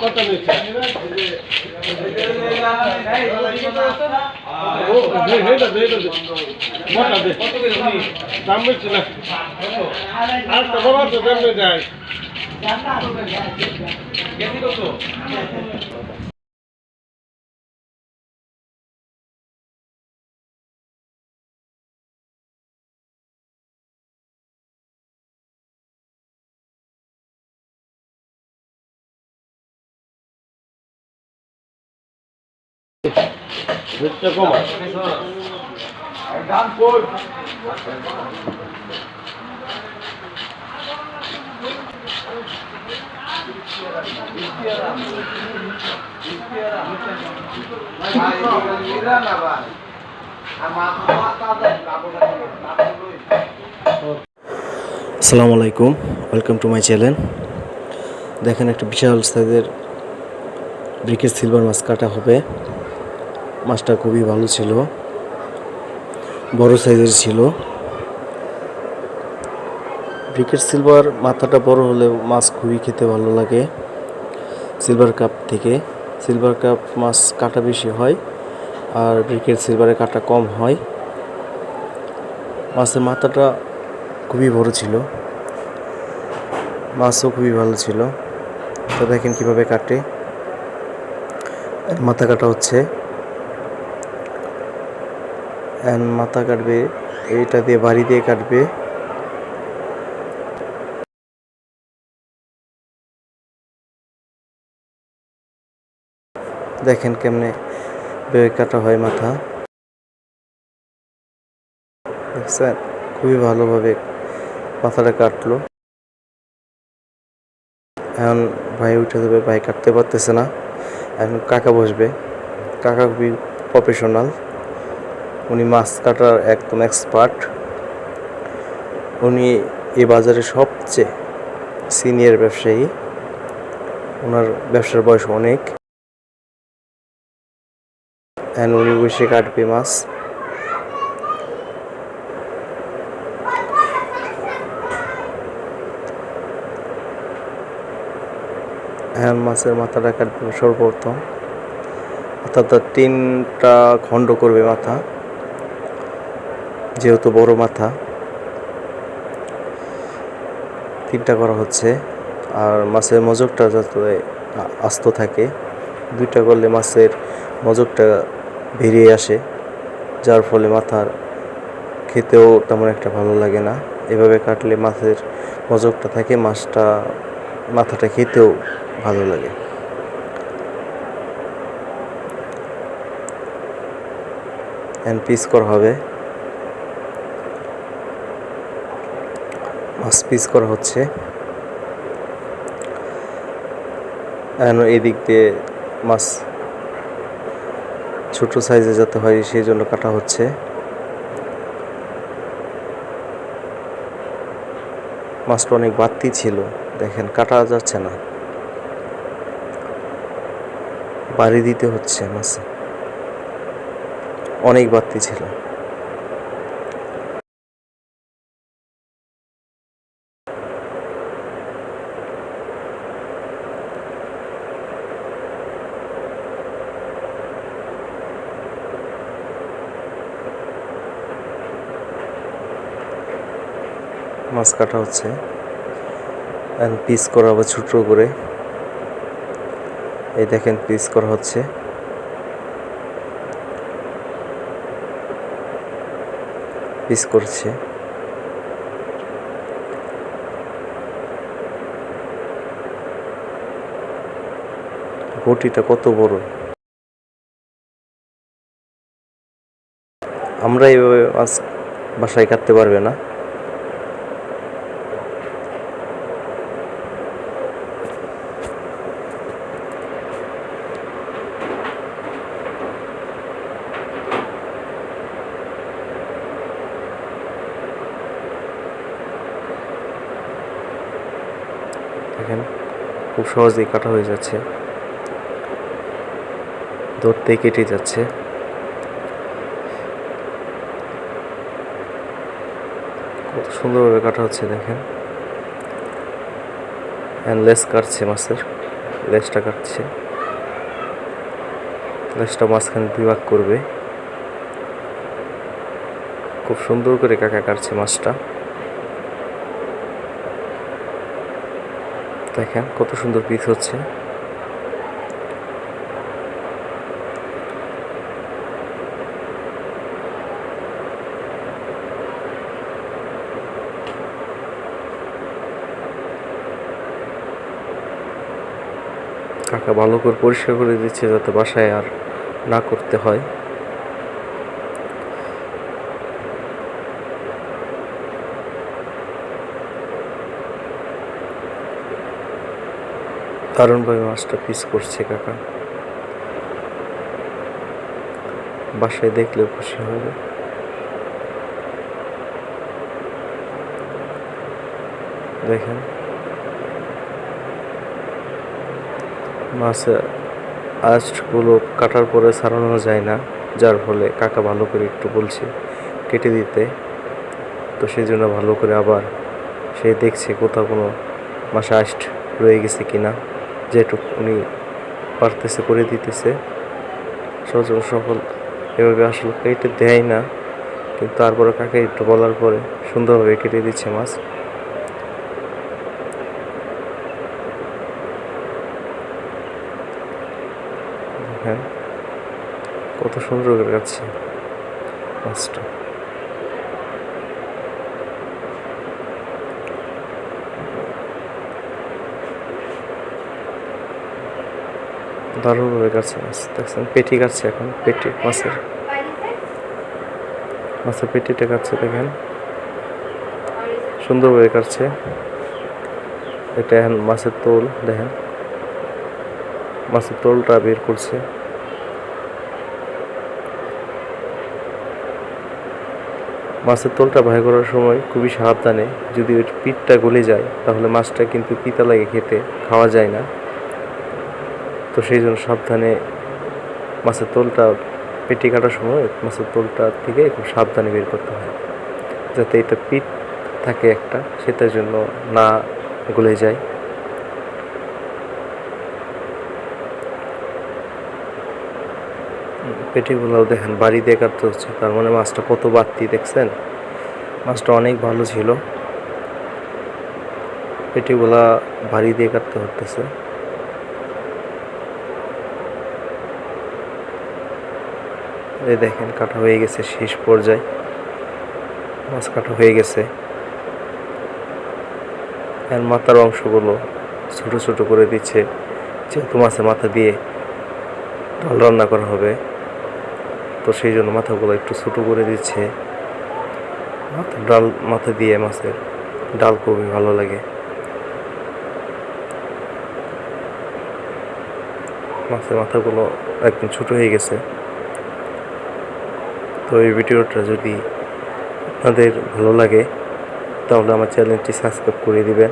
কত দাম বেশি না আর তো বড় তো দাম যায় রেটটা কমা আসসালামু আলাইকুম ওয়েলকাম টু মাই চ্যানেল দেখেন একটা বিশাল সাইজের ব্রিকেট সিলভার মাছ কাটা হবে। মাছটা খুবই ভালো ছিল। বড় সাইজের ছিল। ব্রিকেট সিলভার মাথাটা বড় হলে মাছ খুবই খেতে ভালো লাগে। সিলভার কাপ থেকে সিলভার কাপ মাছ কাটা বেশি হয় আর ব্রিকেট সিলভারে কাটা কম হয়। মাছের মাথাটা খুবই বড় ছিল। মাছও খুবই ভালো ছিল। তো দেখেন কীভাবে কাটে। মাথা কাটা হচ্ছে। মাথা কাটবে এটা দিয়ে বাড়ি দিয়ে কাটবে। দেখেন কেমনে বেয়ে কাটা হয় মাথা। দেখছেন? খুবই ভালোভাবে মাথাটা কাটলো। এখন ভাই উঠে দেবে ভাই কাটতে পারতেছে না। এখন কাকা বসবে। কাকা খুবই প্রফেশনাল উনি মাছ কাটার একদম এক্সপার্ট উনি এই বাজারে সবচেয়ে সিনিয়র ব্যবসায়ী। ওনার ব্যবসার বয়স অনেক। বসে কাটবে মাছ এখন মাছের মাথাটা কাটবে সর্বপ্রথম। অর্থাৎ তিনটা খণ্ড করবে মাথা। যেহেতু বড় মাথা। তিনটা করা হচ্ছে। আর মাছের মজকটা যাতে আস্ত থাকে। দুইটা করলে মাছের মজকটা বেরিয়ে আসে, যার ফলে মাথার খেতেও তেমন একটা ভালো লাগে না। এভাবে কাটলে মাছের মজকটা থাকে, মাছটা, মাথাটা খেতেও ভালো লাগে। এন্ড পিস করা হবে। মাছ পিস করা হচ্ছে। এদিক দিয়ে মাছ ছোট সাইজে যাতে হয়, সেই জন্য কাটা হচ্ছে। মাছটা অনেক বাড়তি ছিল, দেখেন কাটা যাচ্ছে না। বাড়ি দিতে হচ্ছে মাছে। অনেক বাড়তি ছিল। মাছ কাটা হচ্ছে পিস করা হবে ছোটো করে। এই দেখেন পিস করা হচ্ছে। পিস করছে। বটিটা কত বড়? আমরা এইভাবে মাছ বাসায় কাটতে পারবে না। দেখেন, খুব সহজেই কাটা হয়ে যাচ্ছে। ধরতেই কেটে যাচ্ছে। কত সুন্দরভাবে কাটা হচ্ছে দেখেন। লেস কাটছে মাছের লেসটা কাটছে। লেসটা মাঝখানে দুই ভাগ করবে। খুব সুন্দর করে কাকা কাটছে মাছটা। দেখেন কত সুন্দর পিস হচ্ছে। কাকা ভালো করে পরিষ্কার করে দিচ্ছে যাতে বাসায় আর না করতে হয়। দারুণভাবে মাছটা পিস করছে কাকা। বাসায় দেখলেও খুশি হবে। দেখেন। মাছ আঁশগুলো কাটার পরে ছাড়ানো যায় না, যার ফলে কাকা ভালো করে একটু বলছে কেটে দিতে। তো সেই জন্য ভালো করে আবার সে দেখছে কোথাও কোনো মাসে আষ্ট রয়ে গেছে কিনা। যেটুকু উনি পারতেছে, করে দিতেছে। সজন সফল, এভাবে আসলে কেটে দেয় না। কিন্তু তারপরে কাকে একটু বলার পরে সুন্দরভাবে কেটে দিচ্ছে মাছ। হ্যাঁ কত সুন্দর কাটছে মাছটা। দারুণভাবে কাটছে মাছ দেখছেন, পেটি কাটছে এখন, পেটি, মাছের। মাছের পেটিটা কাটছে দেখেন। সুন্দরভাবে কাটছে এটা এখন মাছের তোল, দেখেন। মাছের তোলটা বের করছে। মাছের তোলটা ভাই করার সময় খুবই সাবধানে, যদি ওই পিঠটা গলে যায়, তাহলে মাছটা কিন্তু পিতা লাগে খেতে, খাওয়া যায় না। তো সেই জন্য সাবধানে মাছের তোলটা পেটি কাটার সময় মাছের তোলটা থেকে খুব সাবধানে বের করতে হয়। যাতে এটা পিঠ থাকে একটা, সেটার জন্য না গলে যায়। পেটিগুলোও দেখেন, বাড়ি দিয়ে কাটতে হচ্ছে। তার মানে মাছটা কত বাড়তি, দেখছেন? মাছটা অনেক ভালো ছিল। পেটিগুলা বাড়ি দিয়ে কাটতে হতেছে এই দেখেন, কাটা হয়ে গেছে শেষ পর্যায়ে। মাছ কাটা হয়ে গেছে। এর মাথার অংশগুলো ছোট ছোট করে দিচ্ছে। যেহেতু মাছের মাথা দিয়ে ডাল রান্না করা হবে, তো সেই জন্য মাথাগুলো একটু ছোটো করে দিচ্ছে। মাথা ডাল, মাথা দিয়ে মাছের ডাল খুবই ভালো লাগে। মাছের মাথাগুলো একদম ছোটো হয়ে গেছে। তো এই ভিডিওটা যদি আপনাদের ভালো লাগে তাহলে আমার চ্যানেলটি সাবস্ক্রাইব করে দিবেন।